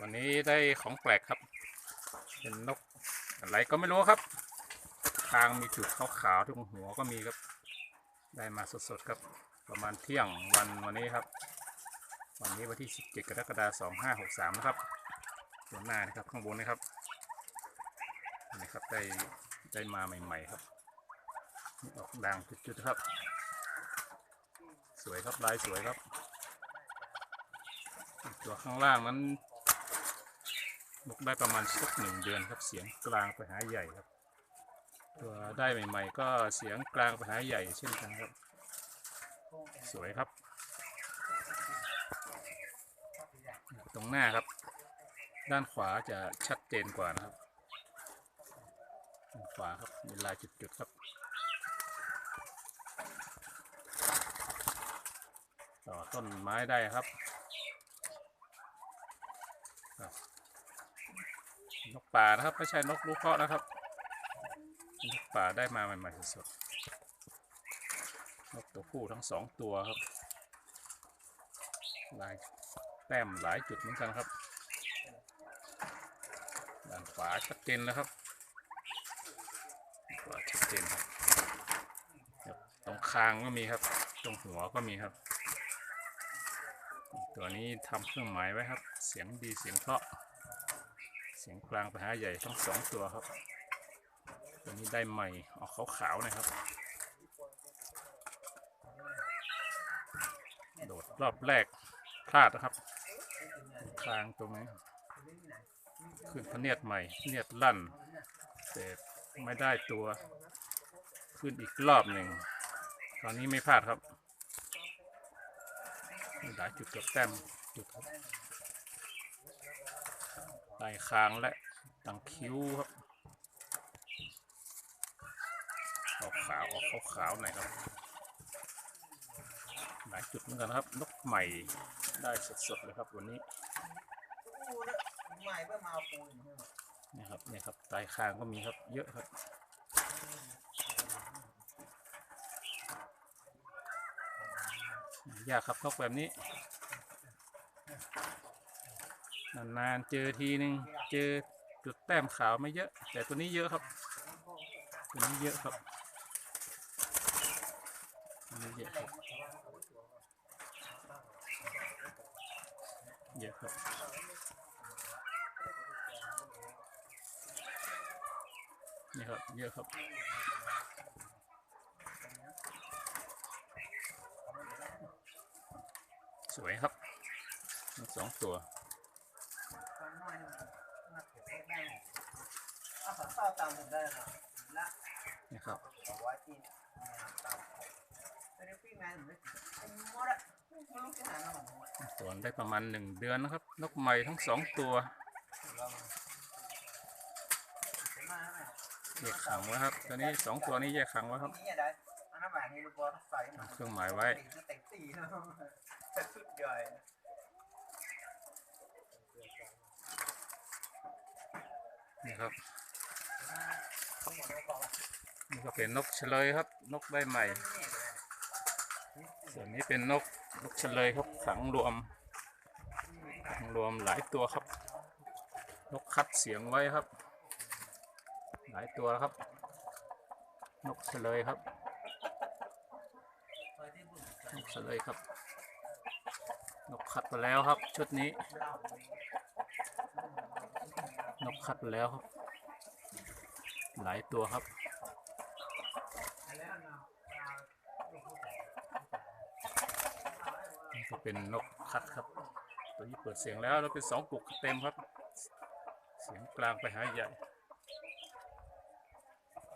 วันนี้ได้ของแปลกครับ เป็นนกอะไรก็ไม่รู้ครับทางมีจุดขาวๆที่หัวก็มีครับ ได้มาสดๆครับ ประมาณเที่ยงวันวันนี้ครับ วันนี้วันที่ 17 กรกฎาคม2563 นะครับส่วนหน้านะครับข้างบนนะครับนี่ครับได้ได้มาใหม่ๆครับออกด่างจุดๆครับ สวยครับลายสวยครับ ตัวข้างล่างนั้น นกได้ประมาณสักหนึ่งเดือนครับเสียงกลางไปหาใหญ่ครับ ตัวได้ใหม่ ๆ ก็เสียงกลางไปหาใหญ่เช่นกันครับ สวยครับ ตรงหน้าครับ ด้านขวาจะชัดเจนกว่านะครับด้านขวาครับมีลายจุดๆครับต่อต้นไม้ได้ครับ นกป่านะครับ ไม่ใช่นกลูกเคราะห์นะครับนกป่าได้มาใหม่ๆสดๆนกตัวผู้ทั้งสองตัวครับลายแต้มหลายจุดเหมือนกันครับด้านขวาชัดเจนแล้วครับขวาชัดเจนครับครับตรงคางก็มีครับ ตรงหัวก็มีครับ ตัวนี้ทำเครื่องหมายไว้ครับ เสียงดีเสียงเพราะ เสียงกลางไปหาใหญ่ทั้งสองตัวครับ ตัวนี้ได้ใหม่ออกขาวๆนะครับ โดดรอบแรกพลาดนะครับกลางตรงนี้ขึ้นพเนียดใหม่เนียดลั่นแต่ไม่ได้ตัว ขึ้นอีกรอบหนึ่ง ตอนนี้ไม่พลาดครับหลายจุดเกือบแต้มจุดครับ ลายคางและตังคิ้วครับขาวขาวๆออกขาวขาวหน่อยครับหลายจุดเหมือนกันครับ นกใหม่ได้สดๆเลยครับวันนี้นี่ครับนี่ครับลายคางก็มีครับเยอะครับยากครับนกแบบนี้ นานๆเจอทีนึงเจอจุดแต้มขาวไม่เยอะ แต่ตัวนี้เยอะครับ ตัวนี้เยอะครับตัวนี้เยอะครับเยอะครับนี่ครับเยอะครับสวยครับสองตัว ตอนน้อยนี่มาเก็บไว้ได้เอาฝาเต้าตามผมได้ครับละนี่ครับเอาไว้ที่แม่ตามผมแต่เดี๋ยวพี่แม่ผมไม่เป็นหมดอะไม่รู้จะหาหน้าของผมอะสวนได้ประมาณหนึ่งเดือนนะครับ นกใหม่ทั้งสองตัวลองเห็นมาแล้วไหมแยกขังไว้ครับ ตัวนี้สองตัวนี้แยกขังไว้ครับนี่อย่าได้อันนั้นแบบนี้ลูกบอลใส่มาเครื่องหมายไว้ ตีจะเตะตี นี่ครับทั้งหมดแล้วก็ว่านี่ก็เป็นนกเฉลยครับ นกใบใหม่ ส่วนนี้เป็นนกนกเฉลยครับขังรวมขังรวมหลายตัวครับ นกคัดเสียงไว้ครับ หลายตัวครับ นกเฉลยครับนกเฉลยครับ นกคัดไปแล้วครับชุดนี้ นกคัดแล้วครับ หลายตัวครับ นี่ก็เป็นนกคัดครับ ตัวนี้เปิดเสียงแล้วเราเป็นสองกลุกเต็มครับ เสียงกลางไปหาใหญ่